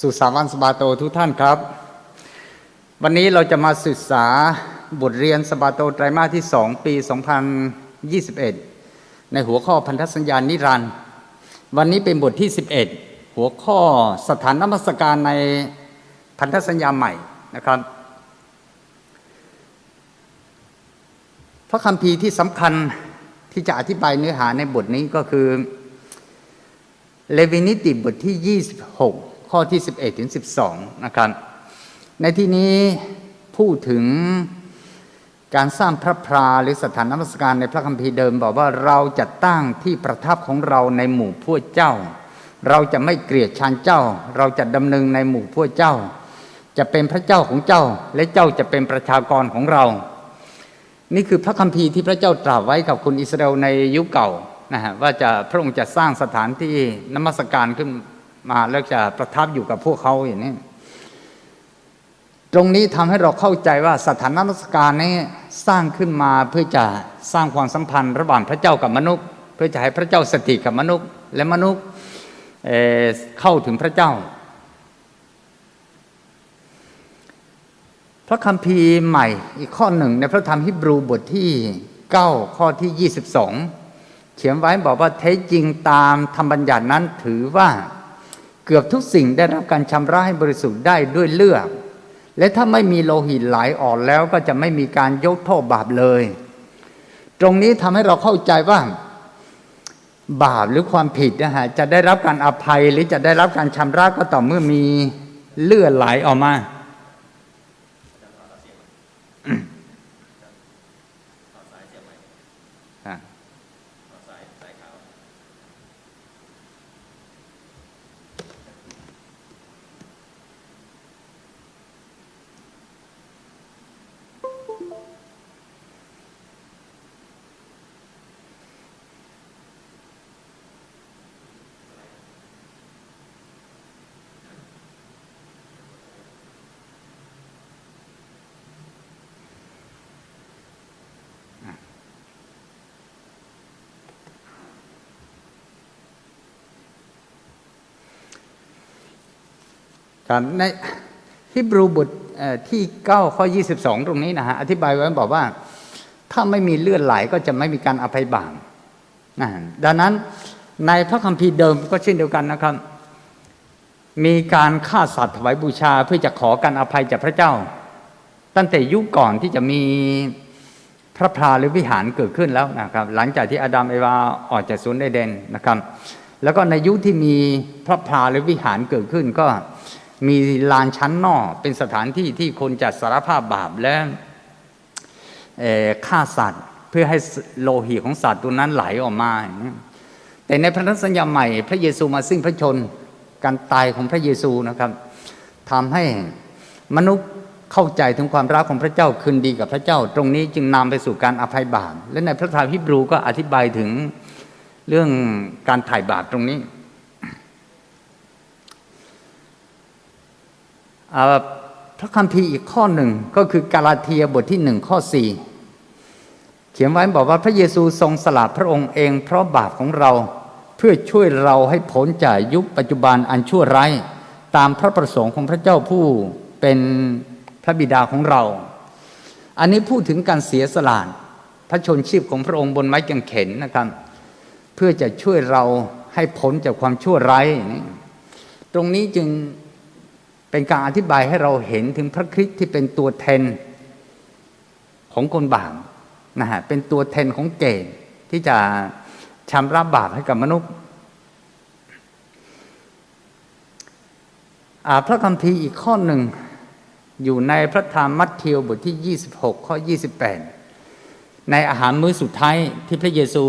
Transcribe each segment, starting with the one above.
สุสาวันสบาโตทุกท่านครับ วันนี้เราจะมาศึกษาบทเรียนสบาโตไตรมาสที่2ปี 2021 ในหัวข้อพันธสัญญานิรันดร์วันนี้เป็นบทที่ 11 หัวข้อสถานนมัสการในพันธสัญญาใหม่นะครับ พระคัมภีร์ที่สำคัญที่จะอธิบายเนื้อหาในบทนี้ก็คือเลวินิติบทที่ 26 ข้อที่ 11 ถึง 12 นะครับ ในที่นี้พูดถึงการสร้างพระพราหรือสถานนมัสการในพระคัมภีร์เดิม บอกว่าเราจะตั้งที่ประทับของเราในหมู่พวกเจ้า เราจะไม่เกลียดชันเจ้า เราจะดำเนินในหมู่พวกเจ้า จะเป็นพระเจ้าของเจ้า และเจ้าจะเป็นประชากรของเรา นี่คือพระคัมภีร์ที่พระเจ้าตรัสไว้กับคนอิสราเอลในยุคเก่านะฮะว่าจะพระองค์จะสร้างสถานที่นมัสการขึ้น มาแล้วจะประทับอยู่กับพวกเขาอย่างนี้ตรงนี้ทำให้เราเข้าใจว่าสถานนมัสการนี้สร้างขึ้นมาเพื่อจะสร้างความสัมพันธ์ ระหว่างพระเจ้ากับมนุษย์ เพื่อจะให้พระเจ้าสถิตกับมนุษย์ และมนุษย์เเข้าถึงพระเจ้า พระคัมภีร์ใหม่อีกข้อหนึ่งในพระธรรมฮิบรูบทที่ 9 ข้อที่ 22 เขียนไว้บอกว่าแท้จริงตามธรรมบัญญัตินั้นถือว่า เกือบทุกสิ่งได้รับการชำระให้บริสุทธิ์ได้ด้วยเลือดและถ้าไม่มีโลหิตไหลออกแล้วก็จะไม่มีการยกโทษบาปเลย ตรงนี้ทำให้เราเข้าใจว่า บาปหรือความผิดนะฮะจะได้รับการอภัยหรือจะได้รับการชำระก็ต่อเมื่อมีเลือดไหลออกมา ครับในฮิบรูบทเอ่อที่9ข้อ 22 ตรงนี้นะฮะอธิบายไว้บอกว่า ถ้าไม่มีเลือดไหลก็จะไม่มีการอภัยบาปนะดังนั้นในพระคัมภีร์เดิมก็เช่นเดียวกันนะครับ มีการฆ่าสัตว์ถวายบูชาเพื่อจะขอการอภัยจากพระเจ้า ตั้งแต่ยุคก่อนที่จะมีพระพราหรือวิหารเกิดขึ้นแล้วนะครับ หลังจากที่อาดัมเอวาออกจากสวนเอเดนนะครับ แล้วก็ในยุคที่มีพระพราหรือวิหารเกิดขึ้นก็ มีลานชั้นนอกเป็นสถานที่ที่คนจะสารภาพบาปและฆ่าสัตว์ เพื่อให้โลหิตของสัตว์ตัวนั้นไหลออกมาอย่างนี้แต่ในพันธสัญญาใหม่ พระเยซูมาสิ้นพระชนการตายของพระเยซูนะครับทำให้มนุษย์เข้าใจถึงความรักของพระเจ้าคืนดีกับพระเจ้า ตรงนี้จึงนำไปสู่การอภัยบาปและในพระธรรมฮิบรูก็อธิบายถึงเรื่องการถ่ายบาปตรงนี้ อ่า พระคัมภีร์อีกข้อหนึ่งก็คือกาลาเทียบทที่หนึ่งข้อสี่เขียนไว้บอกว่าพระเยซูทรงสละพระองค์เอง เพราะบาปของเราเพื่อช่วยเราให้พ้นจากยุคปัจจุบันอันชั่วร้ายตามพระประสงค์ของพระเจ้าผู้เป็นพระบิดาของเรา อันนี้พูดถึงการเสียสละพระชนชีพของพระองค์บนไม้กางเขนนะครับ เพื่อจะช่วยเราให้พ้นจากความชั่วร้าย ตรงนี้จึง เป็นการอธิบายให้เราเห็นถึงพระคริสต์ที่เป็นตัวแทนของคนบาปนะฮะเป็นตัวแทนของเกณฑ์ที่จะชำระบาปให้กับมนุษย์อ่าพระคัมภีร์อีกข้อหนึ่งอยู่ในพระธรรมมัทธิวบทที่ 26 ข้อ 28 ในอาหารมื้อสุดท้ายที่พระเยซู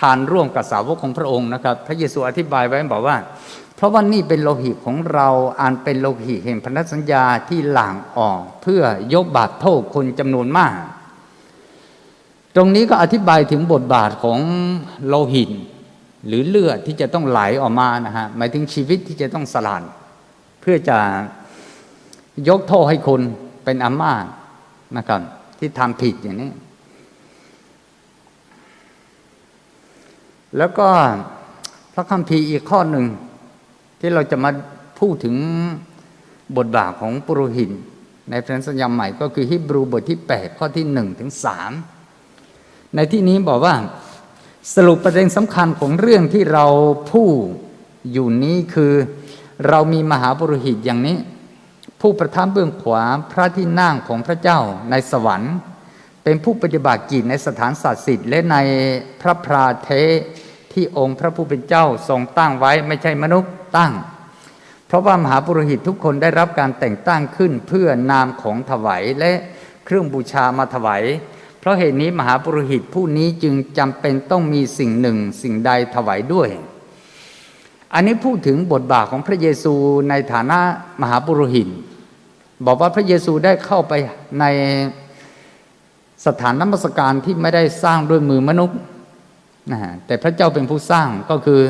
ทานร่วมกับสาวกของพระองค์นะครับ พระเยซูอธิบายไว้บอกว่า เพราะว่านี่เป็นโลหิตของเราอันเป็นโลหิตแห่งพันธสัญญาที่หลั่งออก เพื่อยกบาปโทษคนจำนวนมาก ตรงนี้ก็อธิบายถึงบทบาทของโลหิต หรือเลือดที่จะต้องไหลออกมานะฮะหมายถึงชีวิตที่จะต้องสลานเพื่อจะยกโทษให้คนเป็นอามาตนะครับที่ทำผิดอย่างนี้แล้วก็พระคัมภีร์อีกข้อหนึ่ง ที่เราจะมาพูดถึงบทบาทของปุโรหิตในพระสัญญาใหม่ก็คือฮิบรูบทที่ 8 ข้อที่1ถึง3ในที่นี้บอกว่าสรุปประเด็นสำคัญของเรื่องที่เราพูดอยู่นี้คือเรามีมหาปุโรหิตอย่างนี้ ผู้ประทับเบื้องขวาพระที่นั่งของพระเจ้าในสวรรค์ เป็นผู้ปฏิบัติกิจในสถานศักดิ์สิทธิ์และในพระพราเทที่องค์พระผู้เป็นเจ้าทรงตั้งไว้ไม่ใช่มนุษย์ ตั้ง เพราะว่ามหาปุโรหิตทุกคนได้รับการแต่งตั้งขึ้นเพื่อนามของถวายและเครื่องบูชามาถวายเพราะเหตุนี้มหาปุโรหิตผู้นี้จึงจำเป็นต้องมีสิ่งหนึ่งสิ่งใดถวายด้วย อันนี้พูดถึงบทบาทของพระเยซูในฐานะมหาปุโรหิตบอกว่าพระเยซูได้เข้าไปในสถานน้ำมัสการที่ไม่ได้สร้างด้วยมือมนุษย์นะฮะแต่พระเจ้าเป็นผู้สร้างก็คือ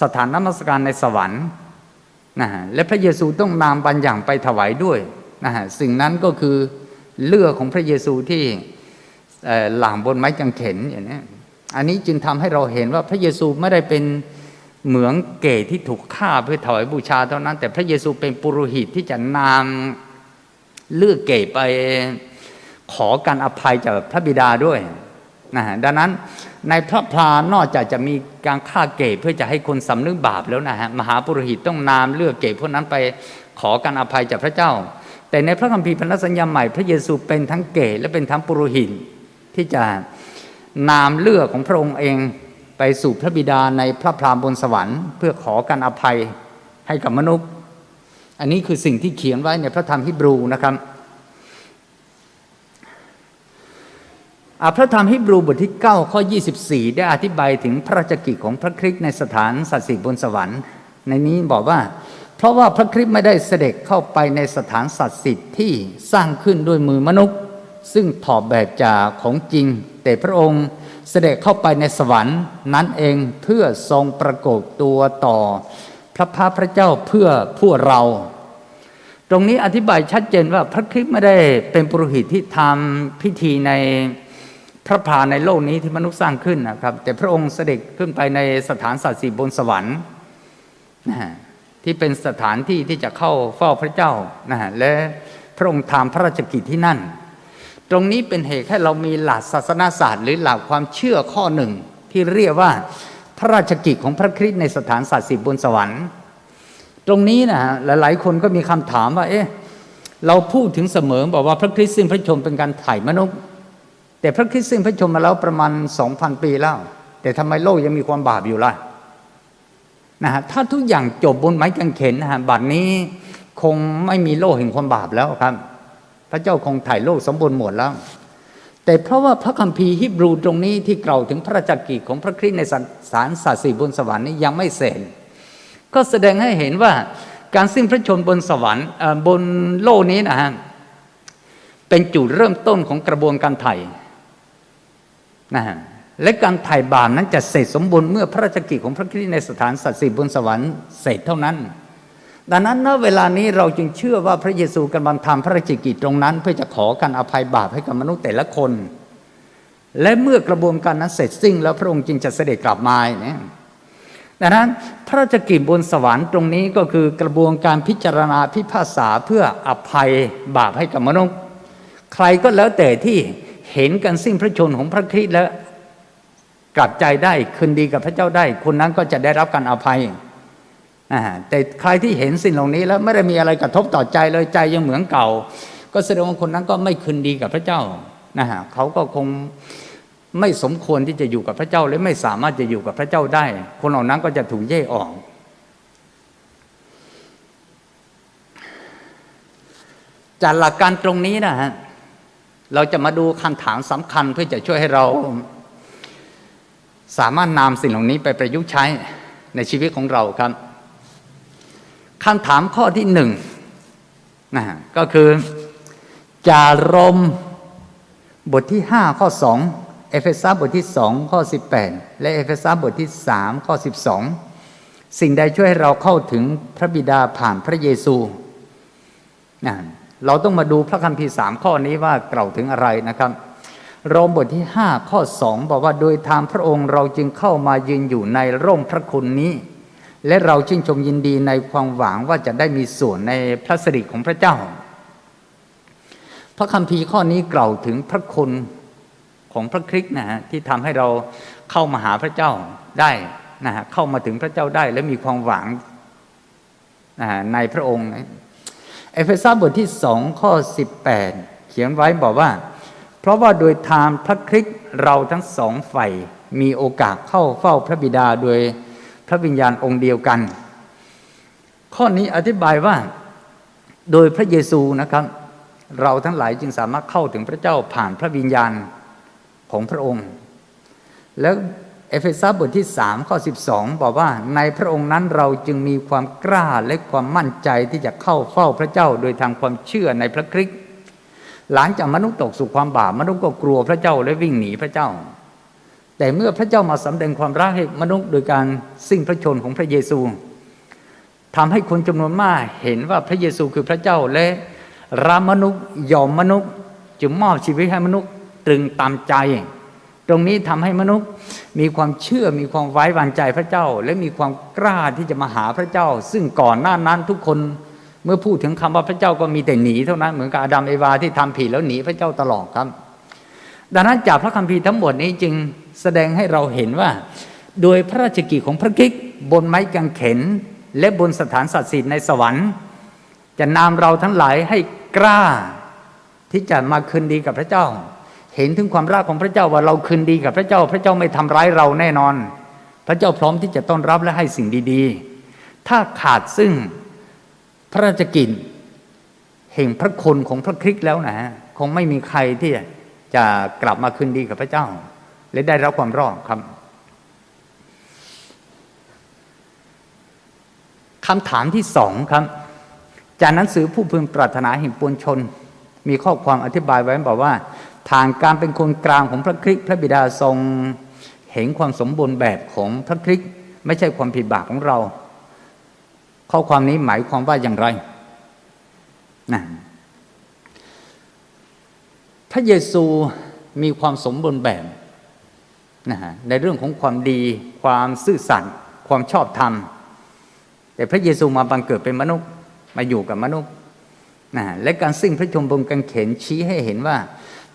สถานนมัสการในสวรรค์นะฮะและพระเยซูต้องนำบางอย่างไปถวายด้วยนะฮะสิ่งนั้นก็คือเลือดของพระเยซูที่เอ่อหลางบนไม้กางเขนอย่างนี้อันนี้จึงทำให้เราเห็นว่าพระเยซูไม่ได้เป็นเหมืองเกศที่ถูกฆ่าเพื่อถวายบูชาเท่านั้น แต่พระเยซูเป็นปุโรหิตที่จะนำเลือดเกศไปขอการอภัยจากพระบิดาด้วยนะฮะดังนั้น ในพระพลานอกจากจะมีการฆ่าเกศเพื่อจะให้คนสำนึกบาปแล้วนะฮะมหาปุโรหิตต้องนำเลือดเกศพวกนั้นไปขอการอภัยจากพระเจ้า แต่ในพระคัมภีร์พันธสัญญาใหม่ พระเยซูเป็นทั้งเกศและเป็นทั้งปุโรหิตที่จะนามเลือดของพระองค์เองไปสู่พระบิดาในพระพรามบนสวรรค์ เพื่อขอการอภัยให้กับมนุษย์ อันนี้คือสิ่งที่เขียนไว้ในพระธรรมฮิบรูนะครับอะ พระธรรมฮิบรูบทที่ 9 ข้อ 24 ได้อธิบายถึงพระราชกิจของพระคริสต์ในสถานสัตย์สิบนสวรรค์ ในนี้บอกว่า เพราะว่าพระคริสต์ไม่ได้เสด็จเข้าไปในสถานสัตย์สิทธิ์ที่สร้างขึ้นด้วยมือมนุษย์ ซึ่งถอดแบบจากของจริง แต่พระองค์เสด็จเข้าไปในสวรรค์นั้นเองเพื่อทรงประกฏตัวต่อ พระพาพระเจ้าเพื่อพวกเรา ตรงนี้อธิบายชัดเจนว่าพระคริสต์ไม่ได้เป็นปุโรหิตที่ทำพิธีใน พระพาในโลกนี้ที่มนุษย์สร้างขึ้นนะครับ แต่พระองค์เสด็จขึ้นไปในสถานสัตย์สิบนสวรรค์นะฮะที่เป็นสถานที่ที่จะเข้าเฝ้าพระเจ้านะฮะและพระองค์ทำพระราชกิจที่นั่น ตรงนี้เป็นเหตุให้เรามีหลักศาสนาศาสตร์ หรือหลักความเชื่อข้อหนึ่ง ที่เรียกว่าพระราชกิจของพระคริสต์ในสถานสัตย์สิบนสวรรค์ ตรงนี้นะฮะหลายๆ คนก็มีคำถามว่า เอ๊ะเราพูดถึงเสมอบอกว่าพระคริสต์ซึ่งพระชนม์เป็นการไถ่มนุษย์ แต่พระคริสต์ซึ่งพระชนมาแล้วประมาณสองพันปีแล้ว แต่ทำไมโลกยังมีความบาปอยู่ล่ะนะฮะถ้าทุกอย่างจบบนไม้กางเขนนะฮะบัดนี้คงไม่มีโลกแห่งความบาปแล้วครับ พระเจ้าคงถ่ายโลกสมบูรณ์หมดแล้ว แต่เพราะว่าพระคัมภีร์ฮิบรูตรงนี้ที่กล่าวถึงพระราชกิจของพระคริสต์ในสารศาสีบนสวรรค์นี้ยังไม่เสร็จก็แสดงให้เห็นว่าการสิ้นพระชนบนสวรรค์บนโลกนี้นะฮะเป็นจุดเริ่มต้นของกระบวนการไถ่ นะฮะและการไถ่บาปนั้นจะเสร็จสมบูรณ์เมื่อพระราชกิจของพระคริสต์ในสถานสัตย์สิบนสวรรค์เสร็จเท่านั้น ดังนั้นณเวลานี้เราจึงเชื่อว่าพระเยซูกำลังทำพระราชกิจตรงนั้น เพื่อจะขอการอภัยบาปให้กับมนุษย์แต่ละคน และเมื่อกระบวนการนั้นเสร็จสิ้นแล้วพระองค์จึงจะเสด็จกลับมาเนี่ยดังนั้นพระราชกิจบนสวรรค์ตรงนี้ก็คือกระบวนการพิจารณาพิพากษาเพื่ออภัยบาปให้กับมนุษย์ ใครก็แล้วแต่ที่ เห็นการสิ้นพระชนของพระคริสต์แล้วกลับใจได้คืนดีกับพระเจ้าได้ คนนั้นก็จะได้รับการอภัยแต่ใครที่เห็นสิ่งเหล่านี้แล้วไม่ได้มีอะไรกระทบต่อใจเลยใจยังเหมือนเก่า ก็แสดงว่าคนนั้นก็ไม่คืนดีกับพระเจ้านะฮะเขาก็คงไม่สมควรที่จะอยู่กับพระเจ้าและไม่สามารถจะอยู่กับพระเจ้าได้ คนเหล่านั้นก็จะถูกแยกออก จากหลักการตรงนี้นะฮะ เราจะมาดูคำถามสำคัญเพื่อจะช่วยให้เรา สามารถนำสิ่งเหล่านี้ไปประยุกต์ใช้ในชีวิตของเราครับคำถามข้อที่หนึ่งนะฮะก็คือจารมบทที่ห้าข้อสองเอเฟซัสบทที่สองข้อสิบแปดและเอเฟซัสบทที่สามข้อสิบสองสิ่งใดช่วยให้เราเข้าถึงพระบิดาผ่านพระเยซูนะ เราต้องมาดูพระคัมภีร์สามข้อนี้ว่ากล่าวถึงอะไรนะครับโรมบทที่ห้าข้อสองบอกว่าโดยทางพระองค์เราจึงเข้ามายืนอยู่ในร่มพระคุณนี้ และเราชื่นชมยินดีในความหวังว่าจะได้มีส่วนในพระสิริของพระเจ้า พระคัมภีร์ข้อนี้กล่าวถึงพระคุณของพระคริสต์นะฮะที่ทำให้เราเข้ามาหาพระเจ้าได้นะฮะเข้ามาถึงพระเจ้าได้และมีความหวังนะฮะในพระองค์ เอเฟซัสบทที่สองข้อ 18 เขียนไว้บอกว่า เพราะว่าโดยทางพระคริสต์เราทั้งสองฝ่ายมีโอกาสเข้าเฝ้าพระบิดาโดยพระวิญญาณองค์เดียวกัน ข้อนี้อธิบายว่า โดยพระเยซูนะครับ เราทั้งหลายจึงสามารถเข้าถึงพระเจ้าผ่านพระวิญญาณของพระองค์ แล้ว เอเฟซัสบทที่3ข้อ12 บอกว่าในพระองค์นั้นเราจึงมีความกล้าและความมั่นใจที่จะเข้าเฝ้าพระเจ้าโดยทางความเชื่อในพระคริสต์หลังจากมนุษย์ตกสู่ความบาปมนุษย์ก็กลัวพระเจ้าและวิ่งหนีพระเจ้า แต่เมื่อพระเจ้ามาสำแดงความรักให้มนุษย์โดยการสิ้นพระชนของพระเยซูทำให้คนจำนวนมากเห็นว่าพระเยซูคือพระเจ้าและรักมนุษย์ยอมมนุษย์จึงมอบชีวิตให้มนุษย์ตรึงตามใจ ตรงนี้ทำให้มนุษย์ มีความเชื่อมีความไว้วางใจพระเจ้า และมีความกล้าที่จะมาหาพระเจ้า ซึ่งก่อนหน้านั้นทุกคนเมื่อพูดถึงคำว่าพระเจ้าก็มีแต่หนีเท่านั้นเหมือนกับอาดัมเอวาที่ทำผิดแล้วหนีพระเจ้าตลอดครับ ดังนั้นจากพระคัมภีร์ทั้งหมดนี้จึงแสดงให้เราเห็นว่า โดยพระราชกิจของพระคริสต์บนไม้กางเขน และบนสถานศักดิ์สิทธิ์ในสวรรค์ จะนำเราทั้งหลายให้กล้าที่จะมาคืนดีกับพระเจ้า เห็นถึงความรักของพระเจ้าว่าเราคืนดีกับพระเจ้า พระเจ้าไม่ทำร้ายเราแน่นอน พระเจ้าพร้อมที่จะต้อนรับและให้สิ่งดีๆ ถ้าขาดซึ่งพระราชกิจแห่งพระคุณของพระคริสต์แล้วนะฮะคงไม่มีใครที่จะกลับมาคืนดีกับพระเจ้า และได้รับความรอดครับคำถามที่สองครับ จากหนังสือผู้พึงปรารถนาแห่งปวงชน มีข้อความอธิบายไว้บอกว่า ทางการเป็นคนกลางของพระคริสต์พระบิดาทรงเห็นความสมบูรณ์แบบของพระคริสต์ไม่ใช่ความผิดบาปของเรา ข้อความนี้หมายความว่าอย่างไรนะพระเยซูมีความสมบูรณ์แบบนะฮะในเรื่องของความดี ความซื่อสัตย์ความชอบธรรม แต่พระเยซูมาบังเกิดเป็นมนุษย์มาอยู่กับมนุษย์นะและการสิ้นพระชนม์บนกางเขนชี้ให้เห็นว่า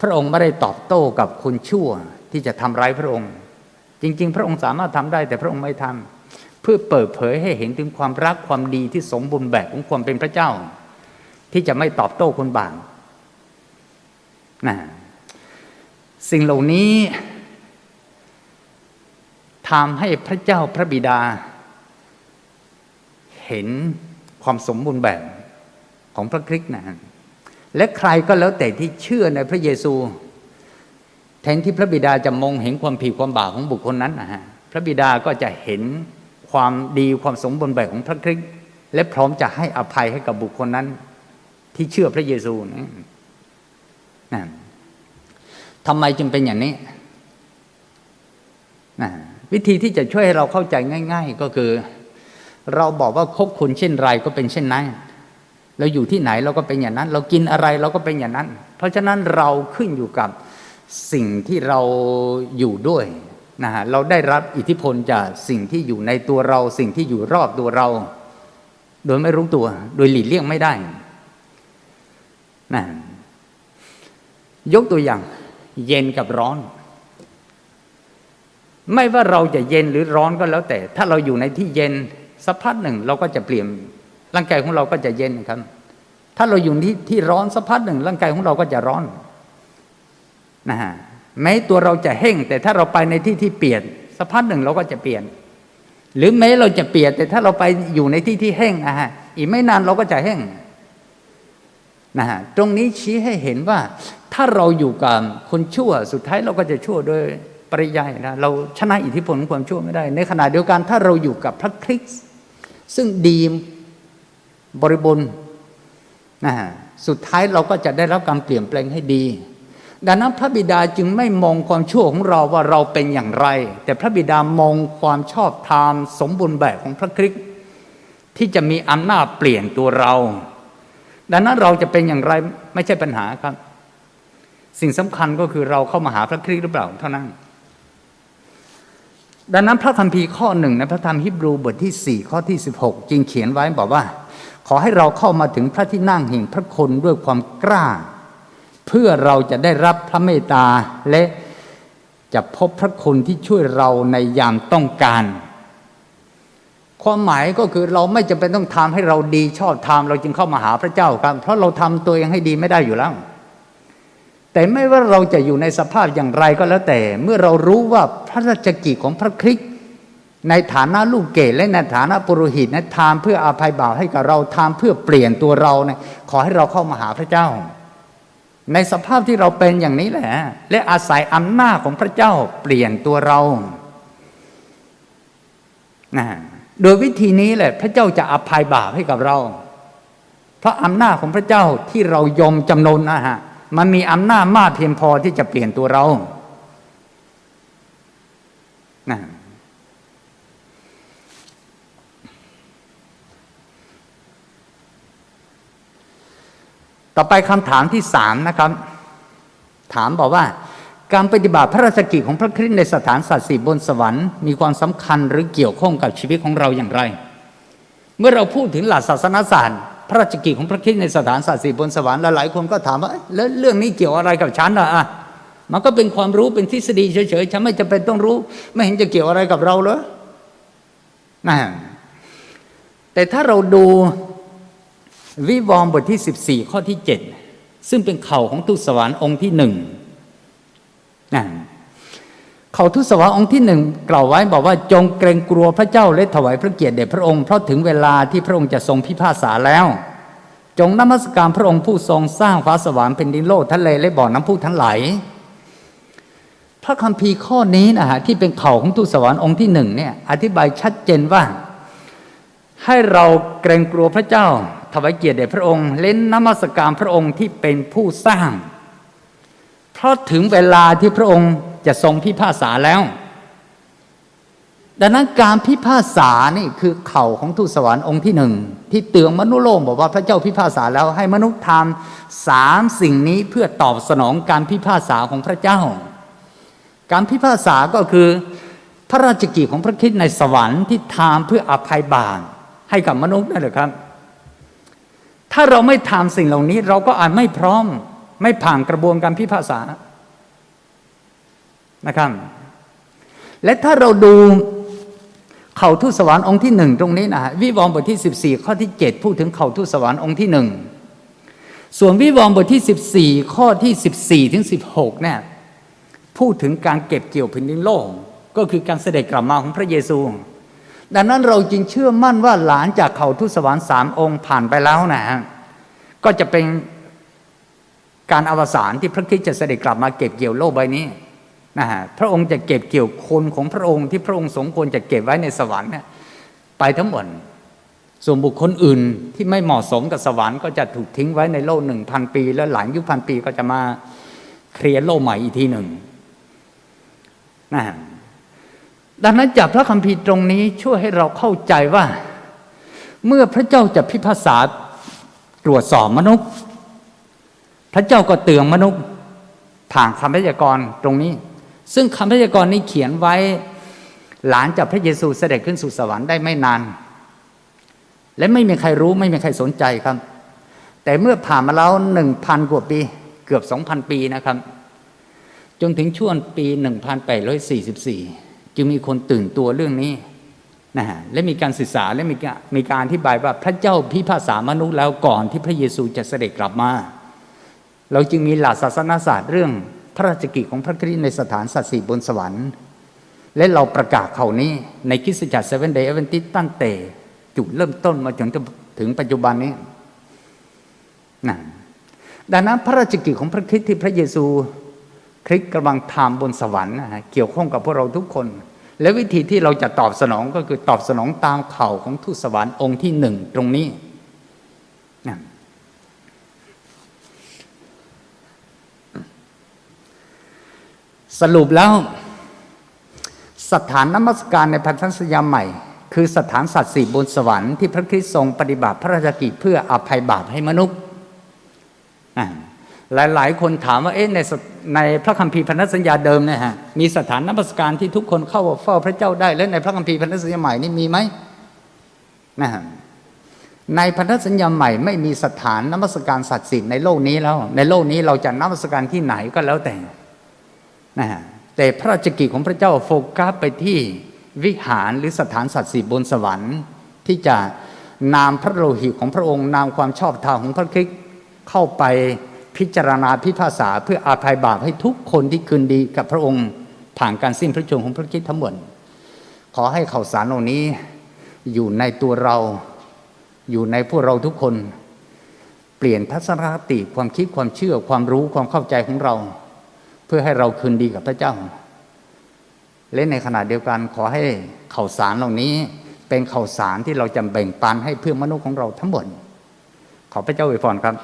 พระองค์ไม่ได้ตอบโต้กับคนชั่วที่จะทำร้ายพระองค์ จริง ๆ พระองค์สามารถทำได้แต่พระองค์ไม่ทำเพื่อเปิดเผยให้เห็นถึงความรักความดีที่สมบูรณ์แบบของความเป็นพระเจ้า ที่จะไม่ตอบโต้คนบาปนะสิ่งเหล่านี้ทำให้พระเจ้าพระบิดา เห็นความสมบูรณ์แบบของพระคริสต์นะ และใครก็แล้วแต่ที่เชื่อในพระเยซู แทนที่พระบิดาจะมองเห็นความผิดความบาปของบุคคลนั้นนะฮะพระบิดาก็จะเห็นความดีความสมบูรณ์แบบของพระคริสต์และพร้อมจะให้อภัยให้กับบุคคลนั้น ที่เชื่อพระเยซูนะนะทำไมจึงเป็นอย่างนี้นะวิธีที่จะช่วยให้เราเข้าใจง่าย ๆ ก็คือ เราบอกว่าคบคุณเช่นไรก็เป็นเช่นนั้น เราอยู่ที่ไหนเราก็เป็นอย่างนั้น เรากินอะไรเราก็เป็นอย่างนั้น เพราะฉะนั้นเราขึ้นอยู่กับสิ่งที่เราอยู่ด้วยนะฮะเราได้รับอิทธิพลจากสิ่งที่อยู่ในตัวเรา สิ่งที่อยู่รอบตัวเรา โดยไม่รู้ตัว โดยหลีกเลี่ยงไม่ได้นะยกตัวอย่าง เย็นกับร้อน ไม่ว่าเราจะเย็นหรือร้อนก็แล้วแต่ ถ้าเราอยู่ในที่เย็นสักพักหนึ่งเราก็จะเปลี่ยน ร่างกายของเราก็จะเย็นครับ ถ้าเราอยู่ที่ที่ร้อนสักพักหนึ่ง ร่างกายของเราก็จะร้อนนะฮะแม้ตัวเราจะแห้ง แต่ถ้าเราไปในที่ที่เปลี่ยนสักพักหนึ่งเราก็จะเปลี่ยน หรือแม้เราจะเปลี่ยน แต่ถ้าเราไปอยู่ในที่ที่แห้งนะฮะอีกไม่นานเราก็จะแห้งนะฮะตรงนี้ชี้ให้เห็นว่า ถ้าเราอยู่กับคนชั่วสุดท้ายเราก็จะชั่วโดยปริยายนะเราชนะอิทธิพลของความชั่วไม่ได้ ในขณะเดียวกันถ้าเราอยู่กับพระคริสต์ซึ่งดี บริบูรณ์นะฮะสุดท้ายเราก็จะได้รับการเปลี่ยนแปลงให้ดี ดังนั้นพระบิดาจึงไม่มองความชั่วของเราว่าเราเป็นอย่างไร แต่พระบิดามองความชอบธรรมสมบูรณ์แบบของพระคริสต์ที่จะมีอำนาจเปลี่ยนตัวเรา ดังนั้นเราจะเป็นอย่างไรไม่ใช่ปัญหาครับ สิ่งสำคัญก็คือเราเข้ามาหาพระคริสต์หรือเปล่าเท่านั้นดังนั้นพระคัมภีร์ข้อหนึ่งในพระธรรมฮิบรูบทที่ 4 ข้อที่ 16 จึงเขียนไว้บอกว่า ขอให้เราเข้ามาถึงพระที่นั่งแห่งพระคุณด้วยความกล้า เพื่อเราจะได้รับพระเมตตาและจะพบพระคุณที่ช่วยเราในยามต้องการ ความหมายก็คือเราไม่จำเป็นต้องทำให้เราดีชอบธรรมเราจึงเข้ามาหาพระเจ้าครับเพราะเราทำตัวเองให้ดีไม่ได้อยู่แล้ว แต่ไม่ว่าเราจะอยู่ในสภาพอย่างไรก็แล้วแต่ เมื่อเรารู้ว่าพระราชกิจของพระคริสต์ ในฐานะลูกเกดและในฐานะปุโรหิตนะทำเพื่ออภัยบาปให้กับเราทำเพื่อเปลี่ยนตัวเราเนี่ยขอให้เราเข้ามาหาพระเจ้า ในสภาพที่เราเป็นอย่างนี้แหละ และอาศัยอำนาจของพระเจ้าเปลี่ยนตัวเรานะโดยวิธีนี้แหละพระเจ้าจะอภัยบาปให้กับเรา เพราะอำนาจของพระเจ้าที่เรายอมจำนนนะฮะมันมีอำนาจมากเพียงพอที่จะเปลี่ยนตัวเรานะ ต่อไปคำถามที่สามนะครับ ถามบอกว่าการปฏิบัติพระราชกิจของพระคริสต์ในสถานสัตว์สีบนสวรรค์มีความสำคัญหรือเกี่ยวข้องกับชีวิตของเราอย่างไร เมื่อเราพูดถึงหลักศาสนศาสตร์พระราชกิจของพระคริสต์ในสถานสัตว์สีบนสวรรค์หลายคนก็ถามว่าแล้วเรื่องนี้เกี่ยวอะไรกับฉันล่ะอะมันก็เป็นความรู้เป็นทฤษฎีเฉยๆฉันไม่จำเป็นต้องรู้ ไม่เห็นจะเกี่ยวอะไรกับเราเลยนะแต่ถ้าเราดู วิวรณ์บทที่ 14 ข้อที่ 7 ซึ่งเป็นเข่าของทูตสวรรค์องค์ที่หนึ่งนะเขาทูตสวรรค์องค์ที่หนึ่งกล่าวไว้บอกว่าจงเกรงกลัวพระเจ้าและถวายพระเกียรติแด่พระองค์เพราะถึงเวลาที่พระองค์จะทรงพิพากษาแล้ว จงนมัสการพระองค์ผู้ทรงสร้างฟ้าสวรรค์เป็นดินโลกทะเลและบ่อน้ำพุทั้งหลายพระคัมภีร์ข้อนี้นะฮะที่เป็นเข่าของทูตสวรรค์องค์ที่หนึ่งเนี่ยอธิบายชัดเจนว่า ให้เราเกรงกลัวพระเจ้า ถวายเกียรติแด่พระองค์เล่นนมัสการพระองค์ที่เป็นผู้สร้าง เพราะถึงเวลาที่พระองค์จะทรงพิพากษาแล้ว ดังนั้นการพิพากษานี่คือเข่าของทูตสวรรค์องค์ที่หนึ่งที่เตือนมนุษย์โลกบอกว่าพระเจ้าพิพากษาแล้วให้มนุษย์ทำสามสิ่งนี้เพื่อตอบสนองการพิพากษาของพระเจ้า การพิพากษาก็คือพระราชกิจของพระคริสต์ในสวรรค์ที่ทำเพื่ออภัยบาปให้กับมนุษย์นั่นแหละครับ ถ้าเราไม่ทำสิ่งเหล่านี้ เราก็อาจไม่พร้อม ไม่ผ่านกระบวนการพิพากษานะครับ และถ้าเราดูเขาทูตสวรรค์องค์ที่หนึ่งตรงนี้นะฮะวิวรณ์บทที่ 14 ข้อที่ 7 พูดถึงเขาทูตสวรรค์องค์ที่หนึ่งส่วนวิวรณ์บทที่ 14 ข้อที่ 14 ถึง 16เนี่ยพูดถึงการเก็บเกี่ยวแผ่นดินโลก ก็คือการเสด็จกลับมาของพระเยซู ดังนั้นเราจึงเชื่อมั่นว่าหลานจากเขาทูตสวรรค์สามองค์ผ่านไปแล้วนะฮะก็จะเป็นการอวสานที่พระคริสต์จะเสด็จกลับมาเก็บเกี่ยวโลกใบนี้นะฮะพระองค์จะเก็บเกี่ยวคนของพระองค์ที่พระองค์สมควรจะเก็บไว้ในสวรรค์เนี่ยไปทั้งหมดส่วนบุคคลอื่นที่ไม่เหมาะสมกับสวรรค์ก็จะถูกทิ้งไว้ในโลกหนึ่งพันปี แล้วหลังยุคพันปีก็จะมาเคลียร์โลกใหม่อีกทีหนึ่งนะฮะ ดังนั้นจากพระคัมภีร์ตรงนี้ช่วยให้เราเข้าใจว่า เมื่อพระเจ้าจะพิพากษาตรวจสอบมนุษย์ พระเจ้าก็เตือนมนุษย์ผ่านคำพยากรณ์ตรงนี้ ซึ่งคำพยากรณ์นี้เขียนไว้หลานจากพระเยซูเสด็จขึ้นสู่สวรรค์ได้ไม่นาน และไม่มีใครรู้ไม่มีใครสนใจครับ แต่เมื่อผ่านมาแล้วหนึ่งพันกว่าปี เกือบสองพันปีนะครับ จนถึงช่วงปี1844 จึงมีคนตื่นตัวเรื่องนี้นะฮะและมีการศึกษาและมีการมีการอธิบายว่าพระเจ้าพิพากษามนุษย์แล้วก่อนที่พระเยซูจะเสด็จกลับมา เราจึงมีหลักศาสนาศาสตร์เรื่องพระราชกิจของพระคริสต์ในสถานสัตว์สีบนสวรรค์ และเราประกาศเขานี้ในคริสตจักรเซเว่นเดย์เอเวนติสตั้งแต่จุดเริ่มต้นมาจนถึงปัจจุบันนี้นะดังนั้นพระราชกิจของพระคริสต์ที่พระเยซู คริสกำลังทำบนสวรรค์นะฮะเกี่ยวข้องกับพวกเราทุกคน และวิธีที่เราจะตอบสนองก็คือตอบสนองตามเข่าของทูตสวรรค์องค์ที่หนึ่งตรงนี้นะสรุปแล้ว สถานนมัสการในพันธสัญญาใหม่ คือสถานสัตว์สี่บนสวรรค์ที่พระคริสต์ทรงปฏิบัติพระราชกิจเพื่ออภัยบาปให้มนุษย์ หลาย ๆ คนถามว่าเอ๊ะในในพระคัมภีร์พันธสัญญาเดิมเนี่ยฮะมีสถานนมัสการที่ทุกคนเข้าเฝ้าพระเจ้าได้ และในพระคัมภีร์พันธสัญญาใหม่นี่มีไหมนะฮะในพันธสัญญาใหม่ไม่มีสถานนมัสการศักดิ์สิทธิ์ในโลกนี้แล้ว ในโลกนี้เราจะนมัสการที่ไหนก็แล้วแต่นะฮะแต่พระราชกิจของพระเจ้าโฟกัสไปที่วิหารหรือสถานศักดิ์สิทธิ์บนสวรรค์ ที่จะนามพระโลหิตของพระองค์นามความชอบธรรมของพระคริสต์เข้าไป พิจารณาพิพากษาเพื่ออาภัยบาปให้ทุกคนที่คืนดีกับพระองค์ผ่านการสิ้นพระชนม์ของพระคริสต์ทั้งหมดขอให้ข่าวสารเหล่านี้อยู่ในตัวเราอยู่ในพวกเราทุกคน เปลี่ยนทัศนคติความคิดความเชื่อความรู้ความเข้าใจของเรา เพื่อให้เราคืนดีกับพระเจ้า และในขณะเดียวกันขอให้ข่าวสารเหล่านี้เป็นข่าวสารที่เราจะแบ่งปันให้เพื่อนมนุษย์ของเราทั้งหมดขอพระเจ้าอวยพรครับ